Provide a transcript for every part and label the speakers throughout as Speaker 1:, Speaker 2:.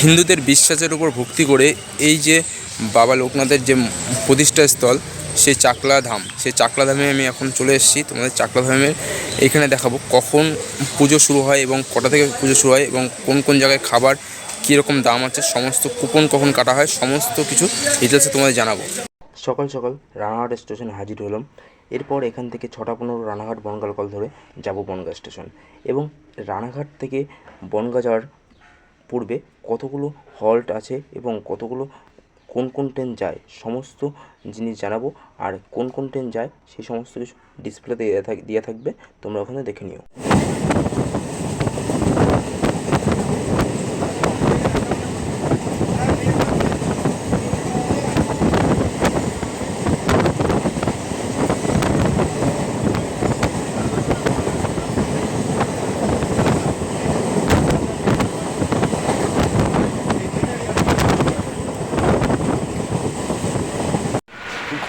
Speaker 1: হিন্দুদের বিশ্বাসের উপর ভক্তি করে এই যে বাবা লোকনাথের যে প্রতিষ্ঠা স্থল, সেই চাকলা ধাম। সেই চাকলা ধামে আমি এখন চলে এসেছি। তোমাদের চাকলা ধামে এখানে দেখাবো কখন পুজো শুরু হয় এবং কটা থেকে পুজো শুরু হয় এবং কোন কোন জায়গায় খাবার কীরকম দাম আছে, সমস্ত কুপন কখন কাটা হয়, সমস্ত কিছু ডিটেলসে তোমাদের জানাব।
Speaker 2: সকাল সকাল রানাঘাট স্টেশনে হাজির হলাম। এরপর এখান থেকে ছটা পনেরো রানাঘাট বনগাঁ কল ধরে যাব বনগাঁ স্টেশন এবং রানাঘাট থেকে বনগাঁ যাওয়ার পূর্বে কতগুলো হল্ট আছে এবং কতগুলো কোন কোন ট্রেন যায়, সমস্ত জিনিস জানাব। আর কোন কোন ট্রেন যায়, সেই সমস্ত কিছু ডিসপ্লেতে দেওয়া থাকবে, তোমরা ওখানে দেখে নিও।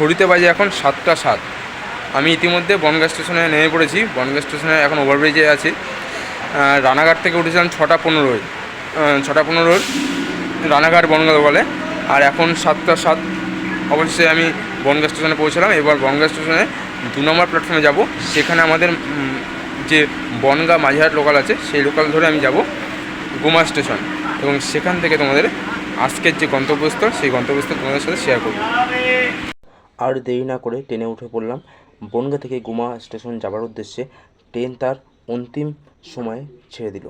Speaker 1: ঘড়িতে বাজে এখন সাতটা সাত। আমি ইতিমধ্যে বনগাঁ স্টেশনে নেমে পড়েছি। বনগাঁ স্টেশনে এখন ওভারব্রিজে আছি। রানাঘাট থেকে উঠেছিলাম ছটা পনেরোয়। ছটা পনেরোর রানাঘাট বনগাঁ বলে আর এখন সাতটা সাত। অবশ্যই আমি বনগাঁ স্টেশনে পৌঁছলাম। এবার বনগাঁ স্টেশনে দু নম্বর প্ল্যাটফর্মে যাব। সেখানে আমাদের যে বনগাঁ মাঝিহাট লোকাল আছে, সেই লোকাল ধরে আমি যাব গুমা স্টেশন। এবং সেখান থেকে তোমাদের আজকের যে গন্তব্যস্থল, সেই গন্তব্যস্থল তোমাদের সাথে শেয়ার করব।
Speaker 2: আর দেরি না করে ট্রেনে উঠে পড়লাম। বনগাঁ থেকে গুমা স্টেশন যাবার উদ্দেশ্যে ট্রেন তার অন্তিম সময়ে ছেড়ে দিল।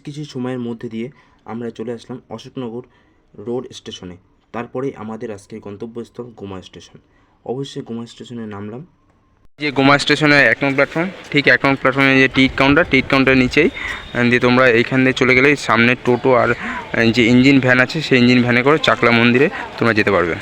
Speaker 2: বেশ কিছু সময়ের মধ্যে দিয়ে আমরা চলে আসলাম অশোকনগর রোড স্টেশনে। তারপরে আমাদের আজকের গন্তব্যস্থল গোমা স্টেশন। অবশ্যই গোমা স্টেশনে নামলাম।
Speaker 1: যে গোমা স্টেশনের এক নং প্ল্যাটফর্ম ঠিক এক নং প্ল্যাটফর্মে যে টিকিট কাউন্টার টিকিট কাউন্টারের নিচেই দিয়ে তোমরা এইখান দিয়ে চলে গেলেই সামনে টোটো আর যে ইঞ্জিন ভ্যান আছে, সেই ইঞ্জিন ভ্যানে করে চাকলা মন্দিরে তোমরা যেতে পারবে।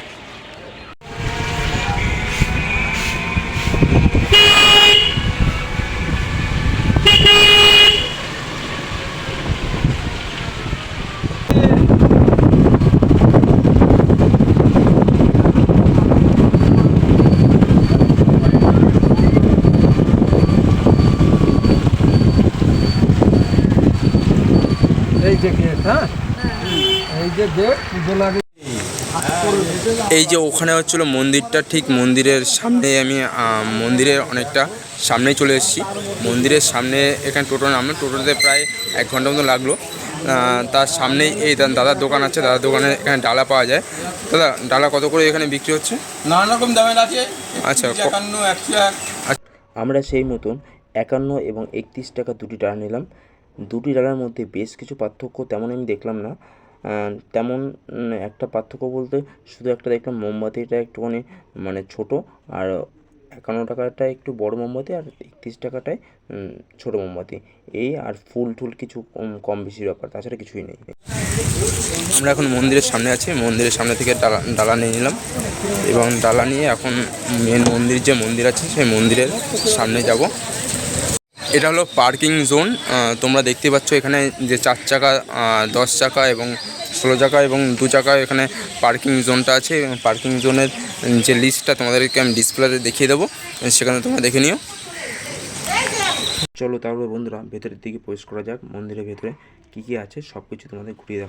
Speaker 3: যে গেট হ্যাঁ? এই যে গেট পুজো লাগে।
Speaker 1: এই যে ওখানে হচ্ছিল মন্দিরটা ঠিক মন্দিরের সামনে আমি মন্দিরের অনেকটা সামনেই চলে এসেছি। মন্দিরের সামনে এখানে টোটো নামলো টোটোতে প্রায় এক ঘণ্টা মতো লাগল। তার সামনেই এই দাদার দোকান আছে দাদার দোকানে এখানে ডালা পাওয়া যায়। দাদা ডালা কত করে এখানে বিক্রি হচ্ছে?
Speaker 4: নানান রকম দামের আছে
Speaker 1: আচ্ছা,
Speaker 4: এক।
Speaker 2: আমরা সেই মতন একান্ন এবং একত্রিশ টাকা দুটি ডালা নিলাম। দুটি ডালার মধ্যে বেশ কিছু পার্থক্য তেমন আমি দেখলাম না। তেমন একটা পার্থক্য বলতে শুধু একটা দেখলাম মোমবাতিটা একটুখানি মানে ছোট, আর একান্ন টাকাটা একটু বড় মোমবাতি আর একত্রিশ টাকাটায় ছোট মোমবাতি। এই আর ফুল টুল কিছু কম বেশির ব্যাপার, তাছাড়া কিছুই নেই।
Speaker 1: আমরা এখন মন্দিরের সামনে আছি, মন্দিরের সামনে থেকে ডালা ডালা নিয়ে নিলাম এবং ডালা নিয়ে এখন মেন মন্দির যে মন্দির আছে, সেই মন্দিরের সামনে যাব। এটা হলো পার্কিং জোন। তোমরা দেখতে পাচ্ছ এখানে যে চার চাকা দশ চাকা এবং ষোলো চাকা এবং দু চাকা এখানে পার্কিং জোনটা আছে। এবং পার্কিং জোনের যে লিস্টটা তোমাদেরকে আমি ডিসপ্লেতে দেখিয়ে দেবো, সেখানে তোমরা দেখে নিও।
Speaker 2: চলো তাহলে বন্ধুরা, ভেতরের দিকে প্রবেশ করা যাক। মন্দিরের ভেতরে কী কী আছে সব কিছু তোমাদের ঘুরিয়ে দেখ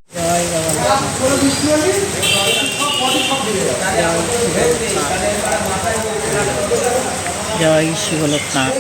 Speaker 5: জয় শিবলোকনাথ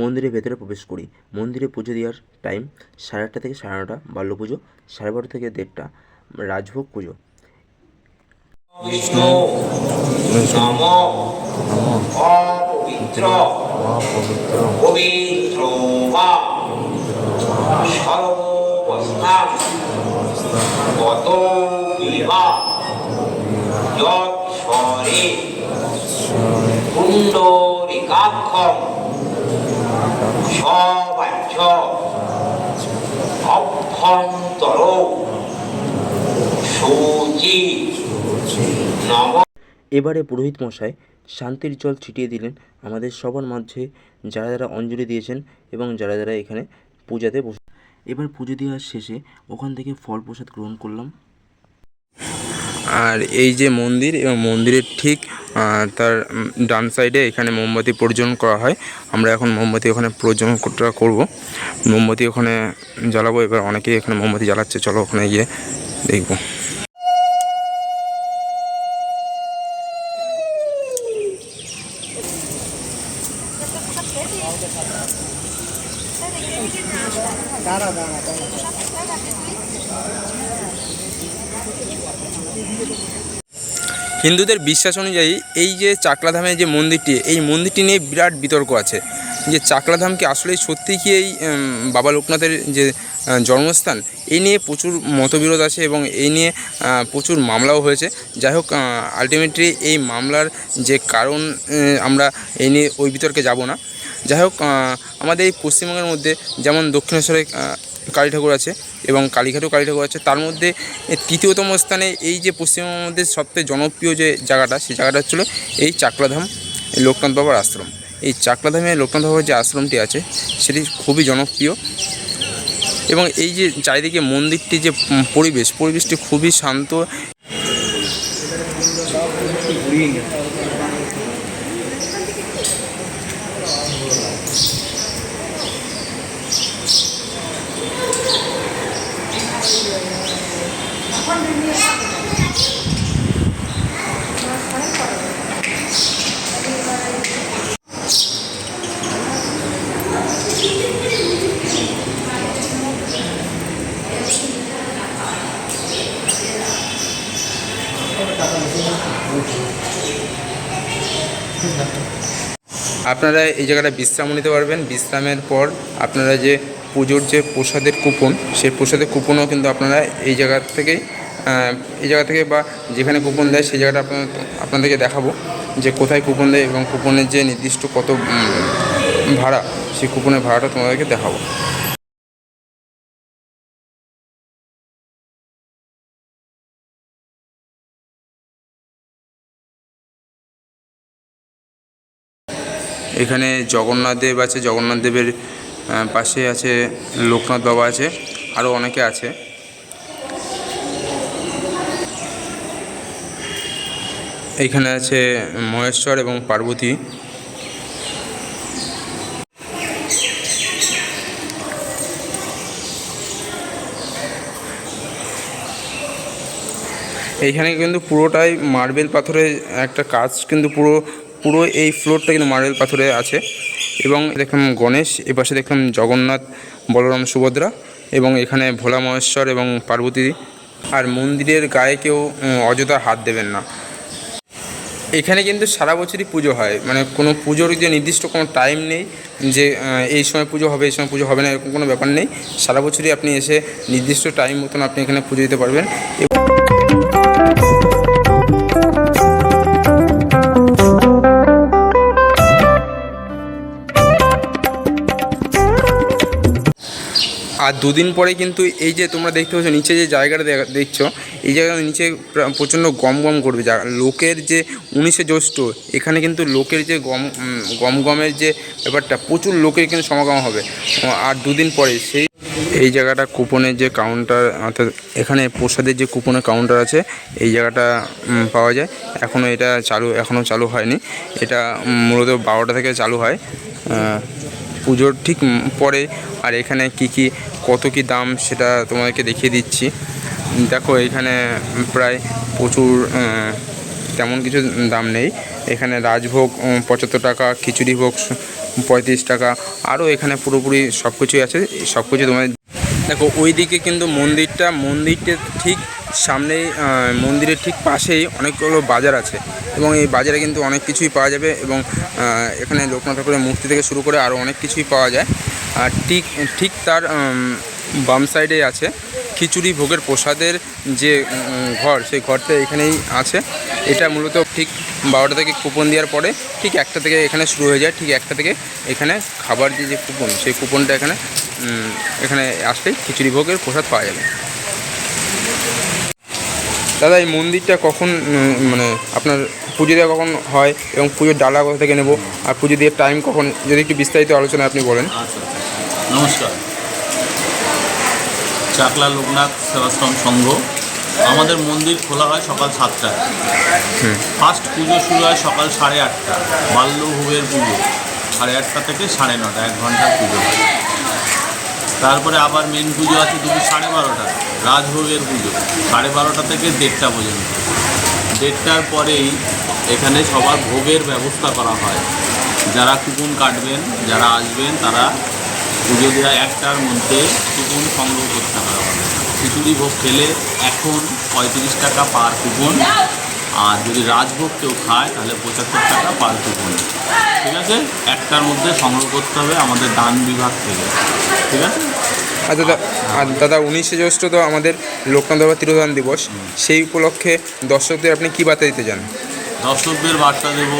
Speaker 2: মন্দিরের ভেতরে প্রবেশ করি। মন্দিরে পুজো দেওয়ার টাইম সাড়ে আটটা থেকে সাড়ে নটা, বাল্য পুজো, সাড়ে বারোটা থেকে দেড়টা, রাজভোগ পুজো।
Speaker 6: বিষ্ণু পবিত্র সবাহ্য অভ্যন্তর সূচি নম
Speaker 2: এবারে পুরোহিত মশাই শান্তির জল ছিটিয়ে দিলেন আমাদের সবার মাঝে, যারা যারা অঞ্জলি দিয়েছেন এবং যারা যারা এখানে পূজাতে বসে এবার পুজো দেওয়ার শেষে ওখান থেকে ফল প্রসাদ গ্রহণ করলাম।
Speaker 1: আর এই যে মন্দির, এবং মন্দিরের ঠিক তার ডান সাইডে এখানে মোমবাতি প্রজ্বলন করা হয়। আমরা এখন মোমবাতি ওখানে প্রজ্বলন করতে- করব। মোমবাতি ওখানে জ্বালাবো, এবার অনেকেই এখানে মোমবাতি জ্বালাচ্ছে। চলো ওখানে গিয়ে দেখব। হিন্দুদের বিশ্বাস অনুযায়ী এই যে চাকলাধামের যে মন্দিরটি, এই মন্দিরটি নিয়ে বিরাট বিতর্ক আছে। যে চাকলাধাম কি আসলেই সত্যি কি এই বাবা লোকনাথের যে জন্মস্থান এই নিয়ে প্রচুর মতবিরোধ আছে এবং এই নিয়ে প্রচুর মামলাও হয়েছে। যাই হোক আলটিমেটলি এই মামলার যে কারণ আমরা এই নিয়ে ওই বিতর্কে যাব না। যাই হোক আমাদের এই পশ্চিমবঙ্গের মধ্যে যেমন দক্ষিণেশ্বরে কালী ঠাকুর আছে এবং কালীঘাটেও কালী ঠাকুর আছে। তার মধ্যে তৃতীয়তম স্থানে এই যে পশ্চিমবঙ্গের মধ্যে সবথেকে জনপ্রিয় যে জায়গাটা, সেই জায়গাটা হচ্ছিল এই চাকলাধাম লোকনাথ বাবার আশ্রম। এই চাকলাধামে লোকনাথ বাবার যে আশ্রমটি আছে, সেটি খুবই জনপ্রিয়। এবং এই যে চারিদিকে মন্দিরটি যে পরিবেশ, পরিবেশটি খুবই শান্ত। আপনারা এই জায়গাটা বিশ্রাম নিতে পারবেন। বিশ্রামের পর আপনারা যে পুজোর যে প্রসাদের কুপন, সেই প্রসাদের কুপনও কিন্তু আপনারা এই জায়গা থেকেই এই জায়গা থেকে বা যেখানে কুপন দেয় সেই জায়গাটা আপনার, আপনাদেরকে দেখাবো যে কোথায় কুপন দেয় এবং কুপনের যে নির্দিষ্ট কত ভাড়া, সেই কুপনের ভাড়াটা তোমাদেরকে দেখাবো। এখানে জগন্নাথ দেব আছে, জগন্নাথ দেবের পাশে আছে লোকনাথ বাবা আছে আরও অনেকে আছে। এখানে আছে মহেশ্বর এবং পার্বতী। এইখানে কিন্তু পুরোটাই মার্বেল পাথরের একটা কাজ, কিন্তু পুরো পুরো এই ফ্লোরটা কিন্তু মার্বেল পাথরে আছে। এবং দেখলাম গণেশ, এ পাশে দেখলাম জগন্নাথ, বলরাম, সুভদ্রা এবং এখানে ভোলা মহেশ্বর এবং পার্বতী। আর মন্দিরের গায়ে কেউ অযথা হাত দেবেন না। এখানে কিন্তু সারা বছরই পুজো হয়। মানে কোনো পুজোর যে নির্দিষ্ট কোনো টাইম নেই যে এই সময় পুজো হবে, এই সময় পুজো হবে না, এরকম কোনো ব্যাপার নেই। সারা বছরই আপনি এসে নির্দিষ্ট টাইম মতন আপনি এখানে পুজো দিতে পারবেন। আর দুদিন পরে কিন্তু এই যে তোমরা দেখতে পাচ্ছ, নিচে যে জায়গাটা দেখছ এই জায়গার নিচে প্রা- প্রচণ্ড গম গম করবে যা, লোকের যে উনিশে জ্যৈষ্ঠ, এখানে কিন্তু লোকের যে গম গম গমের যে ব্যাপারটা, প্রচুর লোকের কিন্তু সমাগম হবে। আর দুদিন পরে সেই, এই জায়গাটা কুপনের যে কাউন্টার অর্থাৎ এখানে প্রসাদের যে কুপনের কাউন্টার আছে, এই জায়গাটা পাওয়া যায়। এখনও এটা চালু এখনও চালু হয়নি। এটা মূলত বারোটা থেকে চালু হয়। পুজোর ঠিক পরে। আর এখানে কি কি, কত কি দাম সেটা তোমাদেরকে দেখিয়ে দিচ্ছি। দেখো, এখানে প্রায় প্রচুর তেমন কিছু দাম নেই। এখানে রাজভোগ পঁচাত্তর টাকা, খিচুড়ি ভোগ পঁয়ত্রিশ টাকা, আরও এখানে পুরোপুরি সব কিছুই আছে। সব কিছু তোমার দেখো ওই দিকে কিন্তু মন্দিরটা মন্দিরটা ঠিক সামনেই মন্দিরের ঠিক পাশেই অনেকগুলো বাজার আছে এবং এই বাজারে কিন্তু অনেক কিছুই পাওয়া যাবে এবং এখানে লোকনাথ ঠাকুরের মূর্তি থেকে শুরু করে আরও অনেক কিছুই পাওয়া যায়। আর ঠিক ঠিক তার বাম সাইডে আছে। খিচুড়ি ভোগের প্রসাদের যে ঘর, সেই ঘরটা এখানেই আছে। এটা মূলত ঠিক বারোটা থেকে কুপন দেওয়ার পরে ঠিক একটা থেকে এখানে শুরু হয়ে যায়, ঠিক একটা থেকে এখানে খাবার যে যে কুপন, সেই কুপনটা এখানে এখানে আসলেই খিচুড়ি ভোগের প্রসাদ পাওয়া যাবে। দাদা, এই মন্দিরটা কখন মানে আপনার পুজো দেওয়া কখন হয় এবং পুজোর ডালা কোথা থেকে নেব? আর পুজো দিয়ে টাইম কখন? যদি একটু বিস্তারিত আলোচনা আপনি বলেন।
Speaker 7: আচ্ছা। নমস্কার। চাকলা লোকনাথ সেবাশ্রম সংঘ। আমাদের মন্দির খোলা হয় সকাল সাতটায় ফার্স্ট পুজো শুরু হয় সকাল সাড়ে আটটা। বাল্যভোগের পুজো। সাড়ে আটটা থেকে সাড়ে নটা এক ঘণ্টার পুজো। তারপরে আবার মেন পুজো আছে দুপুর সাড়ে বারোটা রাজভোগের পুজো। সাড়ে বারোটা থেকে দেড়টা পর্যন্ত। দেড়টার পরেই এখানে সবার ভোগের ব্যবস্থা করা হয়। যারা কুপন কাটবেন যারা আসবেন তারা পুজো দেওয়া একটার মধ্যে কুপন সংগ্রহ করতে হবে খিচুড়ি ভোগ খেলে এখন পঁয়ত্রিশ টাকা পার কুপন আর যদি রাজভোগ কেউ খায় তাহলে পঁচাত্তর টাকা পার কুপন। ঠিক আছে? একটার মধ্যে সংগ্রহ করতে হবে আমাদের দান বিভাগ থেকে। ঠিক আছে?
Speaker 1: আর দাদা আর দাদা উনিশে জ্যৈষ্ঠ তো আমাদের লোকনাথ বাবা তিরোধান দিবস। সেই উপলক্ষে দর্শকদের আপনি কী বার্তা দিতে চান?
Speaker 7: দর্শকদের বার্তা দেব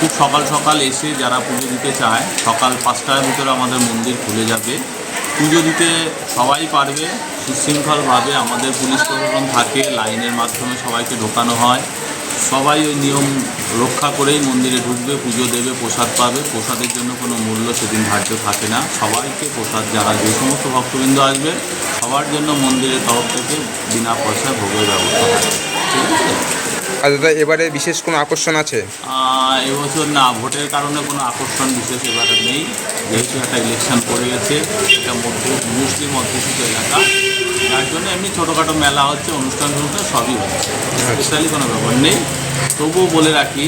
Speaker 7: খুব সকাল সকাল এসে যারা পুজো দিতে চায়, সকাল পাঁচটার ভিতরে আমাদের মন্দির খুলে যাবে। পুজো দিতে সবাই পারবে, সুশৃঙ্খলভাবে আমাদের পুলিশ প্রশাসন থাকে, লাইনের মাধ্যমে সবাইকে ঢোকানো হয়। সবাই ওই নিয়ম রক্ষা করেই মন্দিরে ঢুকবে, পুজো দেবে, প্রসাদ পাবে। প্রসাদের জন্য কোনো মূল্য সেদিন ধার্য থাকে না। সবাইকে প্রসাদ যারা, যে সমস্ত ভক্তবৃন্দ আসবে, সবার জন্য মন্দিরের তরফ থেকে বিনা পয়সায় ভোগের ব্যবস্থা হবে ঠিক আছে?
Speaker 1: আর দাদা এবারে বিশেষ কোনো আকর্ষণ আছে?
Speaker 7: এবছর না ভোটের কারণে কোনো আকর্ষণ বিশেষ এবারে নেই। যেহেতু একটা ইলেকশন পড়ে গেছে এটা মধ্য মুসলিম অধ্যুষিত এলাকা। যার জন্য এমনি ছোটোখাটো মেলা হচ্ছে অনুষ্ঠান অনুষ্ঠান সবই হচ্ছে। স্পেশালি কোনো ব্যাপার নেই। তবুও বলে রাখি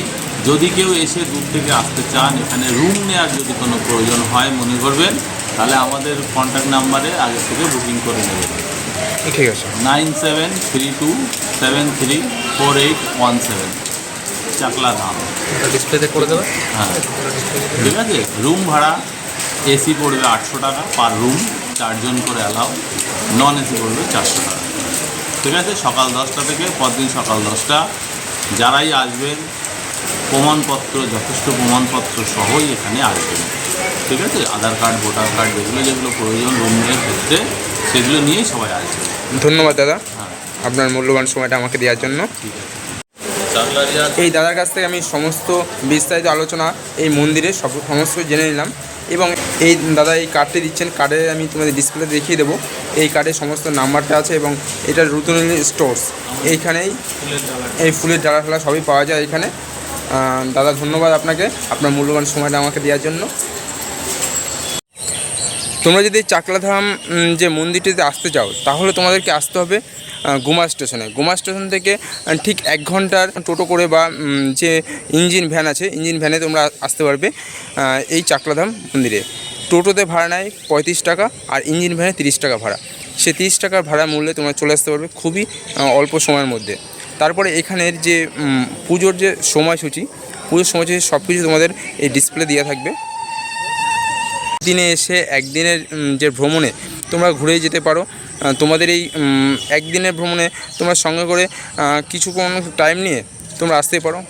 Speaker 7: যদি কেউ এসে দূর থেকে আসতে চান এখানে রুম নেওয়ার যদি কোনো প্রয়োজন হয় মনে করবেন তাহলে আমাদের কন্ট্যাক্ট নাম্বারে আগে থেকে বুকিং করে নেবেন।
Speaker 1: ঠিক আছে।
Speaker 7: Nine seven three two seven three four eight one seven. Chakla Dham.
Speaker 1: ডিসপ্লেতে করে দেবে?
Speaker 7: হ্যাঁ। ঠিক আছে? রুম ভাড়া এসি পড়বে আটশো টাকা পার রুম চারজন করে অ্যালাউ। নন এসি পড়বে চারশো টাকা। ঠিক আছে? সকাল দশটা থেকে পরদিন সকাল দশটা। যারাই আসবেন প্রমাণপত্র যথেষ্ট প্রমাণপত্র সহই এখানে আসবেন। ঠিক আছে? আধার কার্ড ভোটার কার্ড যেগুলো যেগুলো প্রয়োজন রুমের ক্ষেত্রে সেগুলো নিয়েই সবাই আসবে
Speaker 1: ধন্যবাদ, দাদা। আপনার মূল্যবান সময়টা আমাকে দেওয়ার জন্য। এই দাদার কাছ থেকে আমি সমস্ত বিস্তারিত আলোচনা এই মন্দিরে সব সমস্ত জেনে নিলাম এবং এই দাদা এই কার্ডটি দিচ্ছেন কার্ডে আমি তোমাদের ডিসপ্লে দেখিয়ে দেবো। এই কার্ডে সমস্ত নাম্বারটা আছে এবং এটা রুতনীল স্টোর্স এইখানেই এই ফুলের ডালা ফালা সবই পাওয়া যায় এখানে। দাদা ধন্যবাদ আপনাকে। আপনার মূল্যবান সময়টা আমাকে দেওয়ার জন্য। তোমরা যদি চাকলাধাম যে মন্দিরটিতে আসতে চাও, তাহলে তোমাদেরকে আসতে হবে গুমা স্টেশনে। গুমা স্টেশন থেকে ঠিক এক ঘণ্টার টোটো করে বা যে ইঞ্জিন ভ্যান আছে, ইঞ্জিন ভ্যানে তোমরা আসতে পারবে এই চাকলাধাম মন্দিরে। টোটোতে ভাড়া নেয় পঁয়ত্রিশ টাকা আর ইঞ্জিন ভ্যানে তিরিশ টাকা ভাড়া। সে তিরিশ টাকার ভাড়া মূল্যে তোমরা চলে আসতে পারবে খুবই অল্প সময়ের মধ্যে। তারপরে এখানের যে পুজোর যে সময়সূচি, পুজোর সময়সূচি সব কিছু তোমাদের এই ডিসপ্লে দেওয়া থাকবে। দিনে এসে, একদিনের যে ভ্রমণে তোমরা ঘুরে যেতে পারো। তোমাদের এই একদিনের ভ্রমণে তোমরা সঙ্গে করে কিছুক্ষণ টাইম নিয়ে তোমরা আসতে পারো।